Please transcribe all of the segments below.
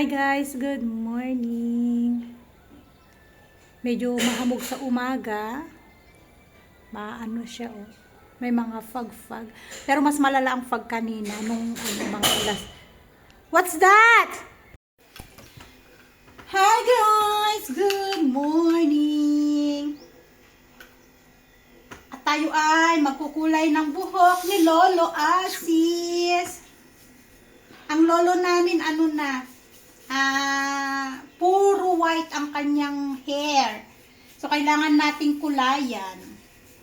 Hi guys, good morning. Medyo mahamog sa umaga. Maano siya oh. May mga fog-fog. Pero mas malala ang fog kanina nung ano, mga alas. What's that? Hi guys, good morning. At tayo ay magkukulay ng buhok ni Lolo Asis. Ang lolo namin ano na, ah, puro white ang kanyang hair. So, kailangan nating kulayan.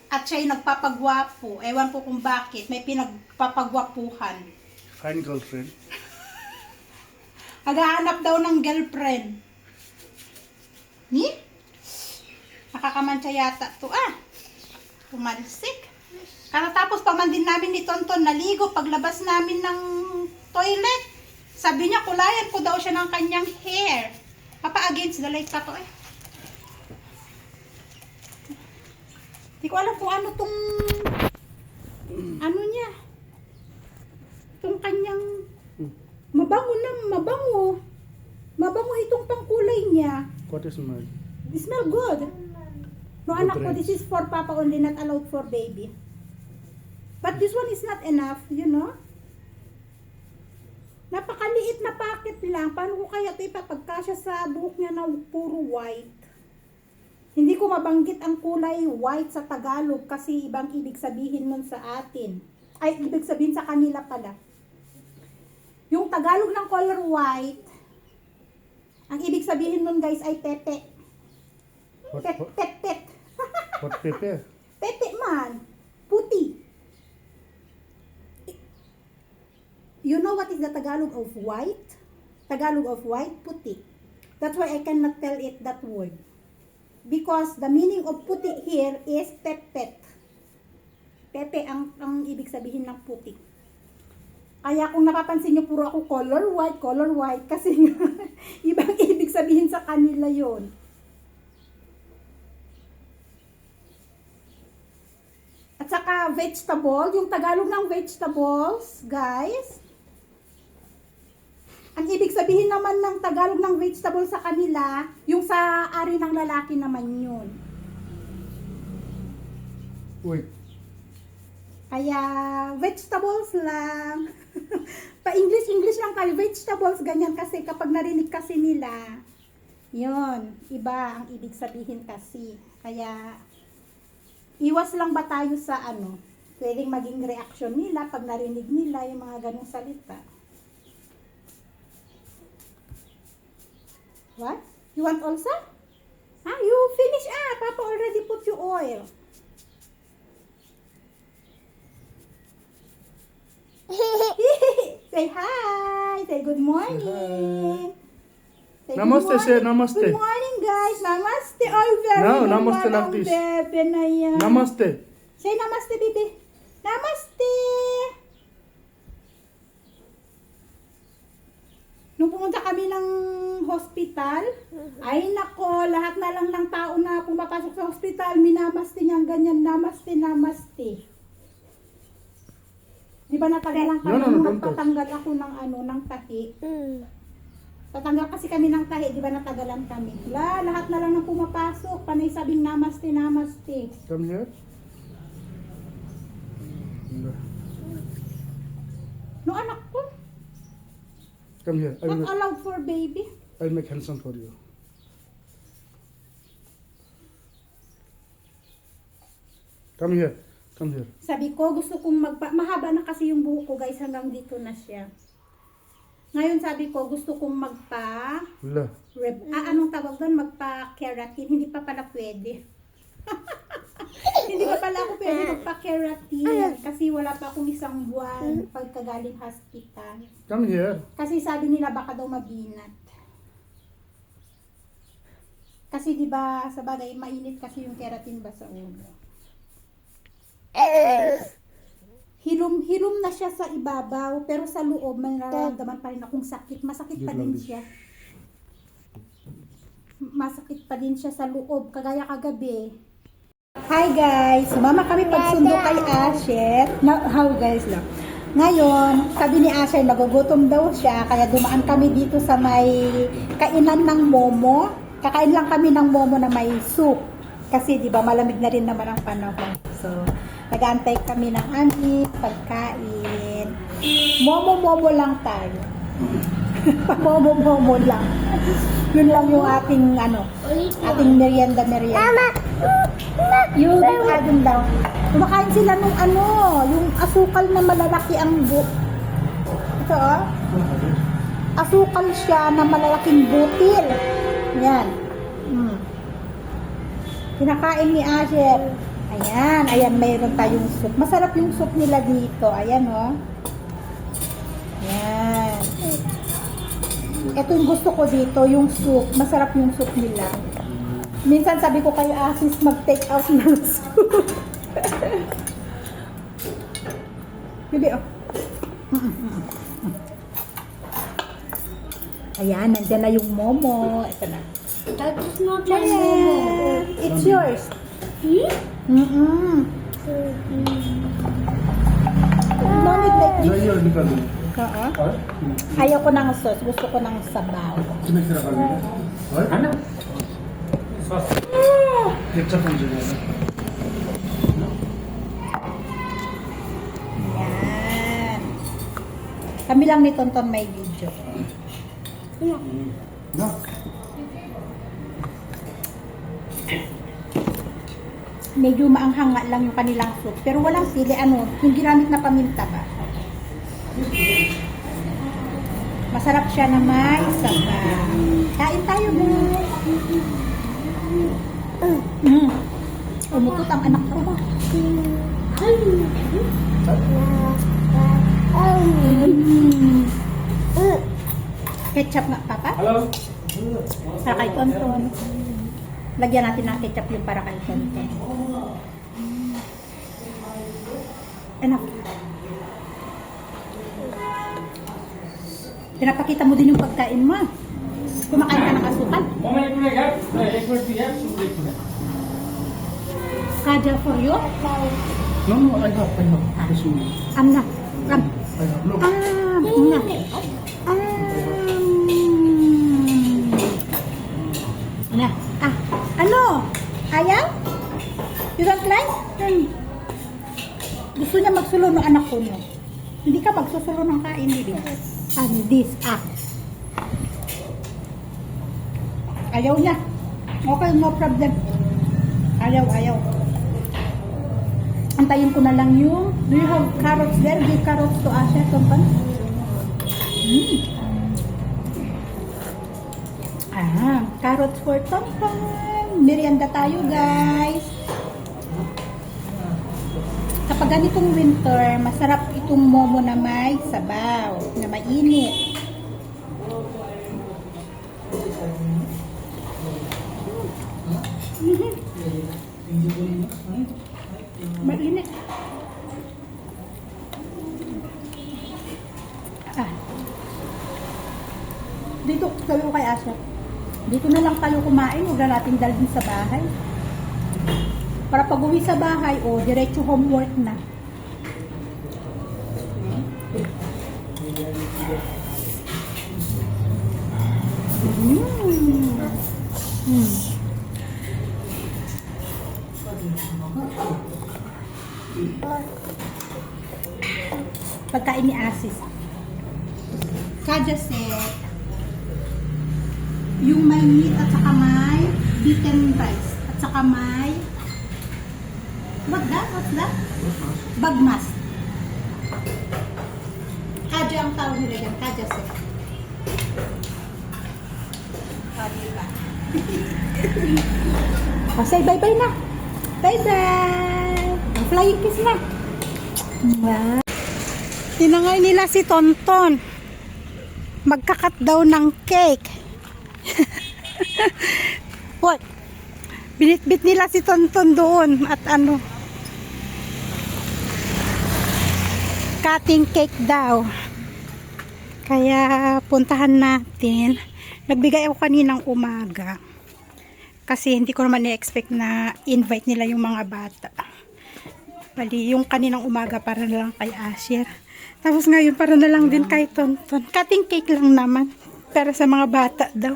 At siya'y nagpapagwapo. Ewan ko kung bakit. May pinagpapagwapuhan. Fine girlfriend. Naghahanap daw ng girlfriend. Ni? Nakakamancha yata to ah. Pumalsik. Karatapos pa man din namin ni Tonton naligo paglabas namin ng toilet. Sabi niya kulayan ko daw siya ng kanyang hair. Papa against the light pa to eh. Di ko alam kung ano tong ano niya. Tong kanyang mabango na mabango. Mabango itong pangkulay niya. What is mine? It smell good. No, Good anak ko, this is for papa only, not allowed for baby. But this one is not enough, you know? Lang. Paano ko kaya ito ipapagkasya sa buhok niya na puro white? Hindi ko mabanggit ang kulay white sa Tagalog kasi ibang ibig sabihin nun sa atin. Ay, ibig sabihin sa kanila pala. Yung Tagalog ng color white, ang ibig sabihin nun guys ay pepe. Pet, pet, Pepe? Pepe man. Puti. You know what is the Tagalog of white? Tagalog of white, puti. That's why I cannot tell it that word. Because the meaning of puti here is pet-pet. Pepe ang, ang ibig sabihin ng puti. Kaya kung napapansin niyo puro ako color white, color white kasi ibang ibig sabihin sa kanila yon. At saka vegetable, yung Tagalog ng vegetables, guys. Ang ibig sabihin naman ng Tagalog ng vegetable sa kanila, yung sa ari ng lalaki naman yun. Wait. Kaya vegetables lang. Pa-English, English lang tayo. Vegetables, ganyan kasi kapag narinig kasi nila, yon iba ang ibig sabihin kasi. Kaya, iwas lang ba tayo sa ano, pwedeng maging reaction nila pag narinig nila yung mga ganong salita. What? You want also? Ah, you finish ah. Papa already put you oil. say hi. Say good morning. Say good Namaste, say morning. namaste. Good morning, guys. Namaste. Oh, very No, good namaste like this. Bebe na yan. Namaste. Say namaste, baby. Namaste. Nung pumunta kami ng hospital, ay nako, lahat na lang ng tao na pumapasok sa hospital, minamaste niyang ganyan, namaste, namaste. Di ba natagalan kami No, no, no, nung nagpatanggal ako ng ano, ng tahi? Tatanggal kasi kami ng tahi, di ba natagalan kami? La, lahat na lang ng pumapasok, panay sabing namaste, namaste. Come here. No anak ko, Come here. Not allowed for baby. I'll make handsome for you. Come here. Come here. Sabi ko, gusto kong magpa... Mahaba na kasi yung buhok ko guys, hanggang dito na siya. Ngayon sabi ko, gusto kong magpa... La. Reb, ah, anong tawag doon? Magpa-keratin. Hindi pa pala pwede. Hindi pa pala ako pwede magpa-keratin. Kasi wala pa akong isang buwan pagkagaling hospital. Come here. Kasi sabi nila baka daw mabinat. Kasi 'di ba sa bagay mainit kasi yung keratin ba sa ulo. Hilom hilom na siya sa ibabaw pero sa loob may nararamdaman pa rin akong sakit. Masakit pa din siya. Masakit pa din siya sa loob kagaya kagabi. Hi guys! Sumama kami pagsundo kay Asher. Na, how guys lang. Ngayon, sabi ni Asher, nagugutom daw siya, kaya dumaan kami dito sa may kainan ng momo. Kakain lang kami ng momo na may soup. Kasi di ba malamig na rin naman ang panahon. So, nag-aantay kami ng aming pagkain. Momo-momo lang tayo. Momo-momo lang. Yun lang yung ating ano, ating merienda merienda. Yung adon daw. Kumakain sila nung ano, yung asukal na malalaki ang bu... Ito oh. Asukal siya na malalaking butil. Yan. Mm. Kinakain ni Asher. Ayan, ayan, mayroon tayong soup. Masarap yung soup nila dito. Ayan, oh. Ayan. Ito yung gusto ko dito, yung soup. Masarap yung soup nila. Minsan sabi ko kay Asis mag-take out ng soup. Bibi, oh. Ayan, nandyan na yung momo. Ito na. That is not my momo. It's yours. Hmm? Mm-mm. Mommy, take this. Oo. Ayaw ko ng sauce. Gusto ko ng sabaw. Ano? Sauce. Ah! Ketchup ang dyan. Kami lang ni Tonton may video. ना Medyo maanghanga lang yung kanilang soup. Pero walang sili. Ano, yung ginamit na paminta ba? Masarap siya na may sabaw. Kain tayo, guys. Mm. Umutot ang anak ko. Mm. Ketchup nga, Papa. Hello? Para kay Tonton. Lagyan natin ng ketchup yung para kay Tonton. Enough. Pinapakita mo din yung pagkain mo. Kumakain ka ng asukal. Mamaya ko na, Gab. Record to Gab. Subscribe ko na. Kaja for you? No, no, I have, I have. I'm not. I'm, I'm not. Ah, I'm not. Ko, no? Hindi ka magsusulo ng kain, hindi. Ah, this, ah. Ayaw niya. Okay, no problem. Ayaw, ayaw. Antayin ko na lang yung, do you have carrots there? Give carrots to Asha, Tonton. Mm. Ah, carrots for Tonton. Merienda tayo, guys. Kapag ganitong winter, masarap itong momo na may sabaw, na mainit. Mainit. Ah. Dito, sabi ko kay Asya, dito na lang tayo kumain, huwag na natin dalhin sa bahay. Para pag uwi sa bahay, o, diretso homework na. Mm. Mm. Pagkain ni Asis. Kaja said, yung may meat at saka may beaten rice at saka may that? What's that? Bagmas. Kaja ang tawag nila dyan. Kaja. Ah, diba? o, say bye-bye na. Bye-bye. Flying kiss na. Wow. Tinangay nila si Tonton. Magkakat daw ng cake. What? Binitbit nila si Tonton doon at ano. Cutting cake daw. Kaya puntahan natin. Nagbigay ako kaninang umaga. Kasi hindi ko naman i-expect na invite nila yung mga bata. Bali, yung kaninang umaga para na lang kay Asher. Tapos ngayon para na lang din kay Tonton. Cutting cake lang naman. Para sa mga bata daw.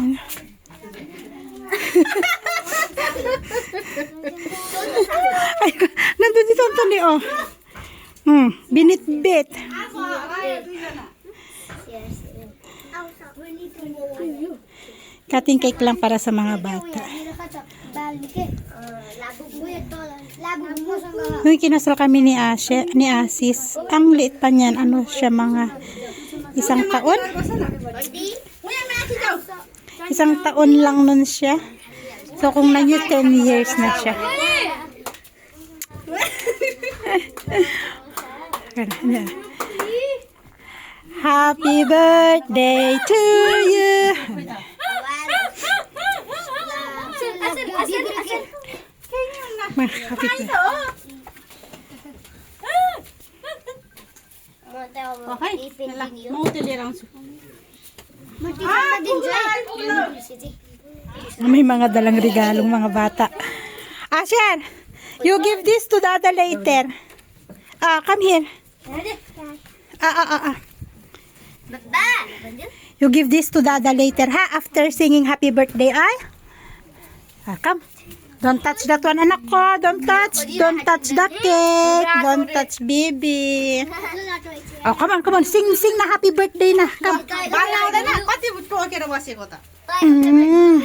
Ayan. Ay, nandun si Tonton eh, oh. Hmm, binit-bit. Cutting cake lang para sa mga bata. Nung kinasal kami ni Asya, ni Asis, ang liit pa niyan, ano siya mga isang taon? Isang taon lang nun siya. So kung nagyo 10 years na siya. Happy birthday to you. Happy birthday. Okay, langsung. May mga dalang regalong mga bata. Asher, You give this to the other later. Ah, come here. Ah, ah, ah, ah. You give this to Dada later, ha? After singing happy birthday, ah? ah come. Don't touch that one, anak ko. Don't touch. Don't touch that cake. Don't touch baby. Oh, come on, come on. Sing, sing na happy birthday na. Come. Mm. mm.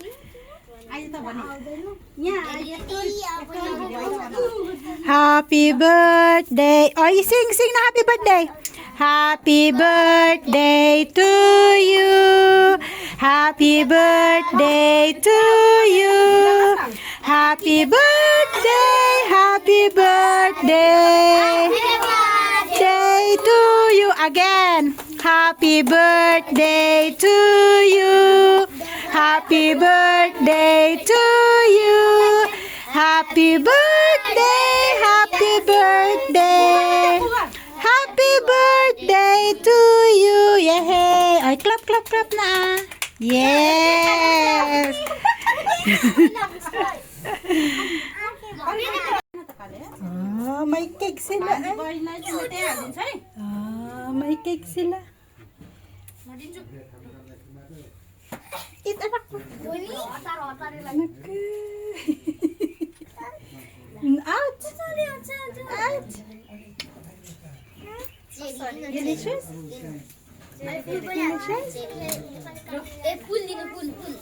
Happy birthday. Oh, you sing, sing na happy birthday. Happy birthday to you. Happy birthday to you. Happy birthday, happy birthday. Day to you again. Happy birthday to you. Happy birthday to you. Happy birthday, happy birthday. Happy birthday to you. Yay! Ay, clap, clap, clap na ah. Yes! Ah, may cake sila eh. Ah, may cake sila. Delicious? Delicious? ফুল দিন ফুল ফুল